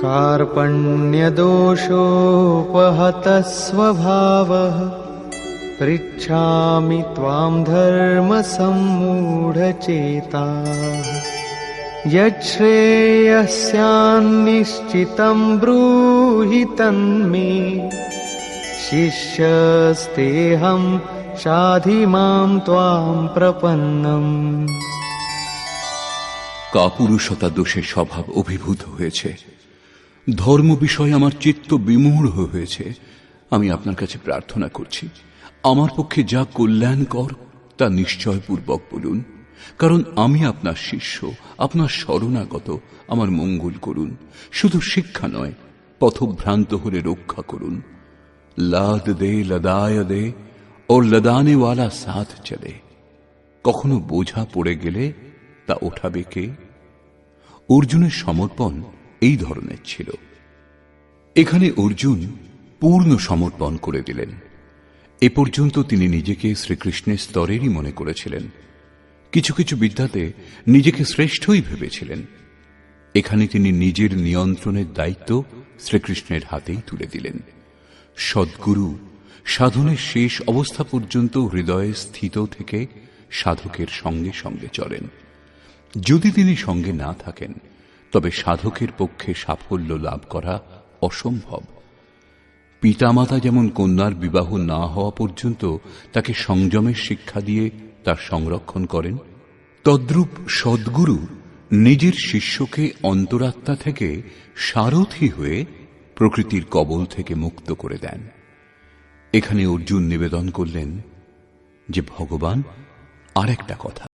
कार्पण्यदोषोपहतः स्वभावः पृच्छामि त्वां धर्मसम्मूढचेताः यच्छ्रेयस्यान्निश्चितं ब्रूहि तन्मे शिष्यस्तेऽहं शाधि मां त्वां प्रपन्नम् কাপুরুষতা দোষে স্বভাব অভিভূত হয়েছে ধর্ম বিষয়ে আমার চিত্ত বিমূঢ় হয়েছে। আমি আপনার কাছে প্রার্থনা করছি, আমার পক্ষে যা কল্যাণকর, তা নিশ্চয়পূর্বক বলুন। কারণ আমি আপনার শিষ্য, আপনার শরণাগত, আমার মঙ্গল করুন। শুধু শিক্ষা নয়, পথভ্রান্ত হলে রক্ষা করুন। লাদ দে, লদায় দে ওর লদানে ওয়ালা সাথ চলে। কখনো বোঝা পড়ে গেলে তা ওঠাবে কে? অর্জুনের সমর্পণ এই ধরনের ছিল। এখানে অর্জুন পূর্ণ সমর্পণ করে দিলেন। এ পর্যন্ত তিনি নিজেকে শ্রীকৃষ্ণের স্তরেরই মনে করেছিলেন। কিছু কিছু বিদ্যাতে নিজেকে শ্রেষ্ঠই ভেবেছিলেন। এখানে তিনি নিজের নিয়ন্ত্রণের দায়িত্ব শ্রীকৃষ্ণের হাতেই তুলে দিলেন। সদ্গুরু সাধনের শেষ অবস্থা পর্যন্ত হৃদয়ে স্থিত থেকে সাধকের সঙ্গে সঙ্গে চলেন। যদি তিনি সঙ্গে না থাকেন তবে সাধকের পক্ষে সাফল্য লাভ করা অসম্ভব। পিতামাতা যেমন কন্যার বিবাহ না হওয়া পর্যন্ত তাকে সংযমের শিক্ষা দিয়ে তার সংরক্ষণ করেন, তদ্রূপ সদ্গুরু নিজের শিষ্যকে অন্তরাত্মা থেকে সারথি হয়ে প্রকৃতির কবল থেকে মুক্ত করে দেন। এখানে অর্জুন নিবেদন করলেন যে, ভগবান, আরেকটা কথা।